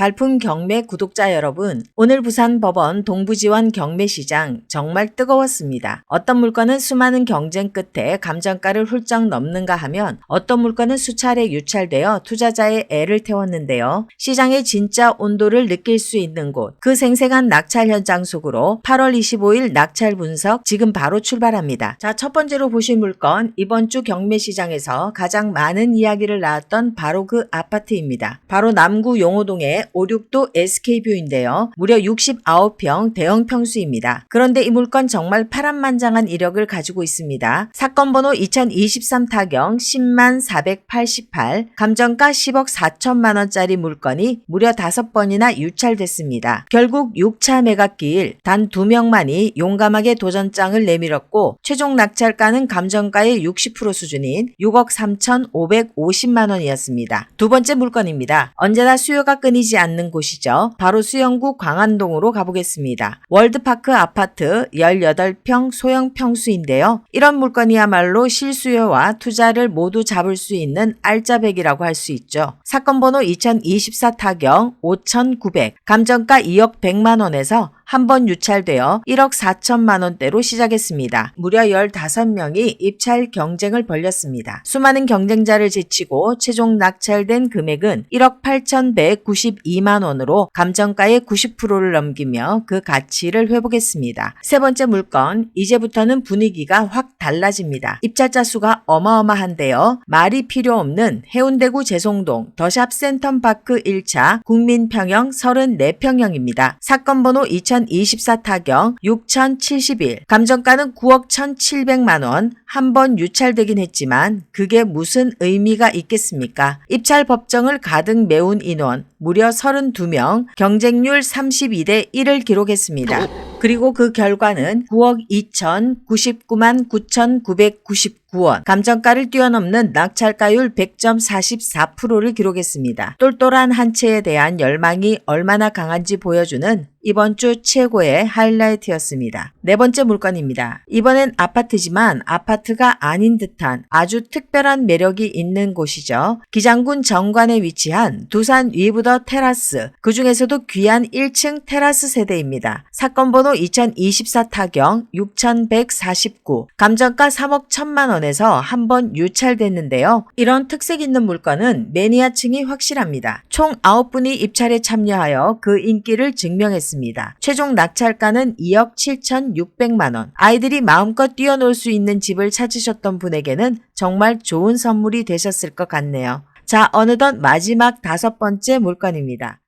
발품 경매 구독자 여러분, 오늘 부산 법원 동부지원 경매시장 정말 뜨거웠습니다. 어떤 물건은 수많은 경쟁 끝에 감정가를 훌쩍 넘는가 하면 어떤 물건은 수차례 유찰되어 투자자의 애를 태웠는데요. 시장의 진짜 온도를 느낄 수 있는 곳, 그 생생한 낙찰 현장 속으로 8월 25일 낙찰 분석 지금 바로 출발합니다. 자, 첫 번째로 보실 물건, 이번 주 경매시장에서 가장 많은 이야기를 낳았던 바로 그 아파트입니다. 바로 남구 용호동의 56도 SK뷰인데요. 무려 69평 대형 평수입니다. 그런데 이 물건 정말 파란만장한 이력을 가지고 있습니다. 사건 번호 2023 타경 10만 488, 감정가 10억 4천만 원짜리 물건이 무려 5번이나 유찰됐습니다. 결국 6차 매각기일 단 2명만이 용감하게 도전장을 내밀었고 최종 낙찰가는 감정가의 60% 수준인 6억 3,550만 원이었습니다. 두 번째 물건입니다. 언제나 수요가 끊이지 않는 곳이죠. 바로 수영구 광안동으로 가보겠습니다. 월드파크 아파트 18평 소형 평수인데요. 이런 물건이야말로 실수요와 투자를 모두 잡을 수 있는 알짜배기라고 할 수 있죠. 사건 번호 2024 타경 5,900, 감정가 2억 100만 원에서 한 번 유찰되어 1억 4천만 원대로 시작했습니다. 무려 15명이 입찰 경쟁을 벌였습니다. 수많은 경쟁자를 제치고 최종 낙찰된 금액은 1억 8,192만 원으로 감정가의 90%를 넘기며 그 가치를 회복했습니다. 세 번째 물건, 이제부터는 분위기가 확 달라집니다. 입찰자 수가 어마어마한데요. 말이 필요 없는 해운대구 제송동 더샵 센텀파크 1차 국민평형 34평형입니다. 사건 번호 2024 타경 6071, 감정가는 9억 1,700만 원, 한 번 유찰되긴 했지만 그게 무슨 의미가 있겠습니까? 입찰 법정을 가득 메운 인원 무려 32명, 경쟁률 32대 1을 기록했습니다. 그리고 그 결과는 9억 2,099만 9,999 원, 감정가를 뛰어넘는 낙찰가율 100.44%를 기록했습니다. 똘똘한 한 채에 대한 열망이 얼마나 강한지 보여주는 이번 주 최고의 하이라이트였습니다. 네 번째 물건입니다. 이번엔 아파트지만 아파트가 아닌 듯한 아주 특별한 매력이 있는 곳이죠. 기장군 정관에 위치한 두산 위브더 테라스, 그 중에서도 귀한 1층 테라스 세대입니다. 사건 번호 2024 타경 6149, 감정가 3억 1천만 원에서 한 번 유찰됐는데요. 이런 특색 있는 물건은 매니아층이 확실합니다. 총 9분이 입찰에 참여하여 그 인기를 증명했습니다. 최종 낙찰가는 2억 7,600만 원. 아이들이 마음껏 뛰어놀 수 있는 집을 찾으셨던 분에게는 정말 좋은 선물이 되셨을 것 같네요. 자, 어느덧 마지막 다섯 번째 물건입니다.